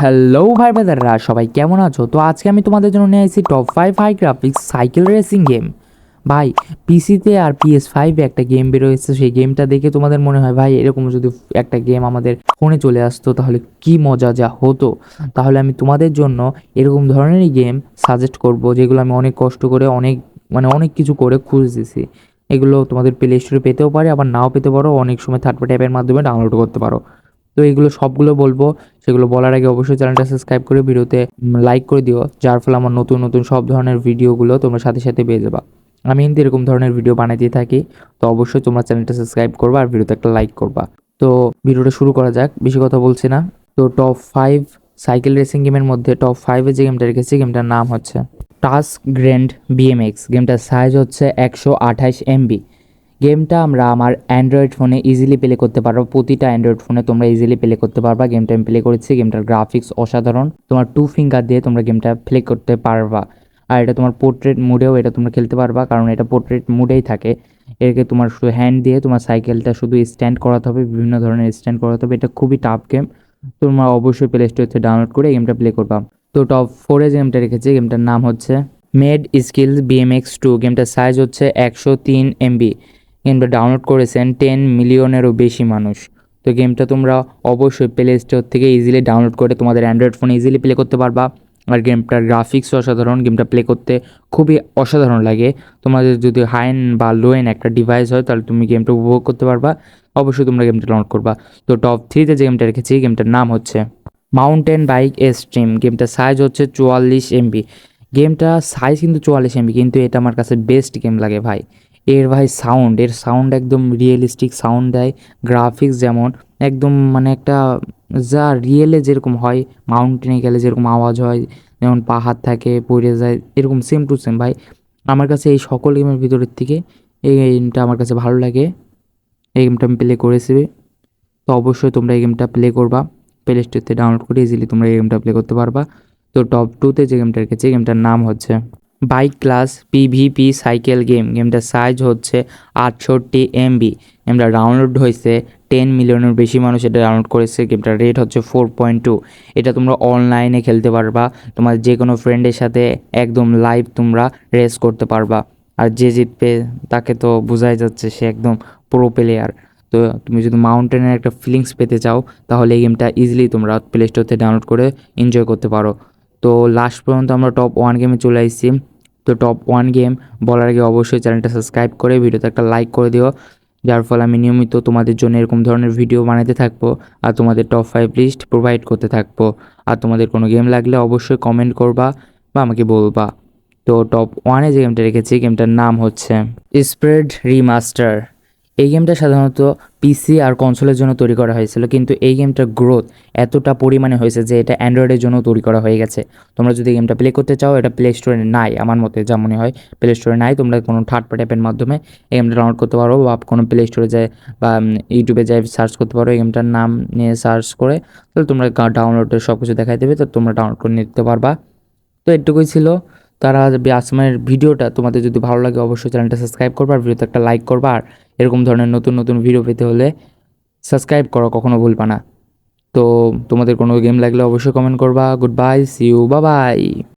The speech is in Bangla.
হ্যালো ভাই ব্রাদাররা, সবাই কেমন আছো? তো আজকে আমি তোমাদের জন্য নিয়ে এসেছি top five high graphics cycle racing game ভাই পিসিতে আর পিএস ফাইভে একটা গেম বেরোয়েছে, সেই গেমটা দেখে তোমাদের মনে হয়, ভাই, এরকম যদি একটা গেম আমাদের ফোনে চলে আসতো, তাহলে কি মজা যা হতো? তাহলে আমি তোমাদের জন্য এরকম ধরনেরই গেম সাজেস্ট করব, যেগুলো আমি অনেক কষ্ট করে, অনেক মানে অনেক কিছু করে খুঁজতেছি। এগুলো তোমাদের প্লে স্টোরে পেতেও পারে, আবার নাও পেতে পারো, অনেক সময় থার্ড পার্টি অ্যাপের মাধ্যমে ডাউনলোড করতে পারো। তো এগুলো সবগুলো বলব। সেগুলো বলার আগে অবশ্যই চ্যানেলটা সাবস্ক্রাইব করে ভিডিওতে লাইক করে দিও, যার ফলে আমার নতুন নতুন সব ধরনের ভিডিওগুলো তোমরা সাথে সাথে পেয়ে যাবা। আমি কিন্তু এরকম ধরনের ভিডিও বানাইতে থাকি, তো অবশ্যই তোমরা চ্যানেলটা সাবস্ক্রাইব করবা আর ভিডিওতে একটা লাইক করবা। তো ভিডিওটা শুরু করা যাক, বেশি কথা বলছি না। তো টপ ফাইভ সাইকেল রেসিং গেমের মধ্যে টপ ফাইভে যে গেমটা রেখেছি গেমটার নাম হচ্ছে টাস্ক গ্র্যান্ড বিএমএক্স গেমটার সাইজ হচ্ছে একশো আঠাশ এমবি গেমটা আমরা আমার অ্যান্ড্রয়েড ফোনে ইজিলি প্লে করতে পারব। প্রতিটা অ্যান্ড্রয়েড ফোনে তোমরা ইজিলি প্লে করতে পারবা। গেমটা আমি প্লে করেছি গেমটার গ্রাফিক্স অসাধারণ। তোমার টু ফিঙ্গার দিয়ে তোমরা গেমটা প্লে করতে পারবা। আর এটা তোমার পোর্ট্রেট মুডেও এটা তোমরা খেলতে পারবা, কারণ এটা পোর্ট্রেট মুডেই থাকে। এরকে তোমার শুধু হ্যান্ড দিয়ে তোমার সাইকেলটা শুধু স্ট্যান্ড করাতে হবে, বিভিন্ন ধরনের স্ট্যান্ড করাতে হবে। এটা খুবই টাফ গেম তোমরা অবশ্যই প্লে স্টোর থেকে ডাউনলোড করে গেমটা প্লে করবা। তো টপ ফোরে যে গেমটা রেখেছি গেমটার নাম হচ্ছে মেড স্কিলস বিএমএক্স টু গেমটার সাইজ হচ্ছে একশো তিন এমবি গেমটা ডাউনলোড করেছেন টেন মিলিয়নেরও বেশি মানুষ। তো গেমটা তোমরা অবশ্যই প্লে স্টোর থেকে ইজিলি ডাউনলোড করে তোমাদের অ্যান্ড্রয়েড ফোনে ইজিলি প্লে করতে পারবা। আর গেমটার গ্রাফিক্স অসাধারণ গেমটা প্লে করতে খুবই অসাধারণ লাগে। তোমাদের যদি হাইন বা লোয়েন একটা ডিভাইস হয়, তাহলে তুমি গেমটা উপভোগ করতে পারবা। অবশ্যই তোমরা গেমটা ডাউনলোড করবা। তো টপ থ্রিতে যে গেমটা রেখেছি গেমটার নাম হচ্ছে মাউন্টেন বাইক স্ট্রিম গেমটার সাইজ হচ্ছে চুয়াল্লিশ এমবি গেমটা সাইজ কিন্তু চুয়াল্লিশ এমবি কিন্তু এটা আমার কাছে বেস্ট গেম লাগে ভাই। এর ভাই সাউন্ড এর সাউন্ড একদম রিয়েলিস্টিক সাউন্ড দেয় গ্রাফিক্স যেমন, একদম মানে একটা যা রিয়েলে যেরকম হয় মাউন্টেনে গেলে যেরকম আওয়াজ হয়, যেমন পাহাড় থাকে, পড়ে যায়, এরকম সেম টু সেম ভাই, আমার কাছে এই সকল গেমের ভিতরের থেকে এই গেমটা আমার কাছে ভালো লাগে। এই গেমটা আমি প্লে করেছি। তো অবশ্যই তোমরা এই গেমটা প্লে করবা। প্লে স্টোরতে ডাউনলোড করে ইজিলি তোমরা এই গেমটা প্লে করতে পারবা। তো টপ টুতে যে গেমটা রেখেছি গেমটার নাম হচ্ছে bike class PVP cycle game. গেমটার সাইজ হচ্ছে আটষট্টি এমবি। গেমটা ডাউনলোড হয়েছে টেন মিলিয়নের বেশি মানুষ এটা ডাউনলোড করেছে। গেমটার রেট হচ্ছে ফোর পয়েন্ট টু। এটা তোমরা অনলাইনে খেলতে পারবা। তোমার যে কোনো ফ্রেন্ডের সাথে একদম লাইভ তোমরা রেস করতে পারবা। আর যে জিতবে, তাকে তো বোঝাই যাচ্ছে সে একদম প্রো প্লেয়ার তো তুমি যদি মাউন্টেনের একটা ফিলিংস পেতে চাও, তাহলে এই গেমটা ইজিলি তোমরা প্লে স্টোর থেকে ডাউনলোড করে এনজয় করতে পারো। তো লাস্ট পর্যন্ত আমরা টপ ওয়ান গেমে চলে আসছি তো টপ ওয়ান গেম বলার আগে অবশ্যই চ্যানেলটা সাবস্ক্রাইব করে ভিডিওতে একটা লাইক করে দিও। যার ফলে আমি নিয়মিত তোমাদের জন্য এরকম ধরনের ভিডিও বানাতে থাকব আর তোমাদের টপ ফাইভ লিস্ট প্রোভাইড করতে থাকব। আর তোমাদের কোনো গেম লাগলে অবশ্যই কমেন্ট করবা বা আমাকে বলবা। তো টপ ওয়ানে যে গেমটা রেখেছি গেমটার নাম হচ্ছে স্প্রেড রিমাস্টার এই গেমটা সাধারণত পিসি আর কনসোলের জন্য তৈরি করা হয়েছিল, কিন্তু এই গেমটার গ্রোথ এতটা পরিমাণে হয়েছে যে এটা অ্যান্ড্রয়েডের জন্য তৈরি করা হয়ে গেছে। তোমরা যদি গেমটা প্লে করতে চাও, এটা প্লে স্টোরে নাই, আমার মতে যা মনে হয়। প্লে স্টোরে নাই, তোমরা কোনো থার্ড পার্টি অ্যাপের মাধ্যমে এই গেমটা ডাউনলোড করতে পারো বা কোনো প্লে স্টোরে যায় বা ইউটিউবে যাই সার্চ করতে পারো এই গেমটার নাম নিয়ে সার্চ করে, তাহলে তোমরা ডাউনলোডের সব কিছু দেখাই দেবে, তো তোমরা ডাউনলোড করে নিতে পারবা। তো এটুকুই ছিল। তারা আসমানের ভিডিওটা তোমাদের যদি ভালো লাগে অবশ্যই চ্যানেলটা সাবস্ক্রাইব করবা আর ভিডিওতে একটা লাইক করবা। আর এরকম ধরনের নতুন নতুন ভিডিও পেতে হলে সাবস্ক্রাইব করো, কখনো ভুলবা না। তো তোমাদের কোনো গেম লাগলে অবশ্যই কমেন্ট করবা। Good bye see you bye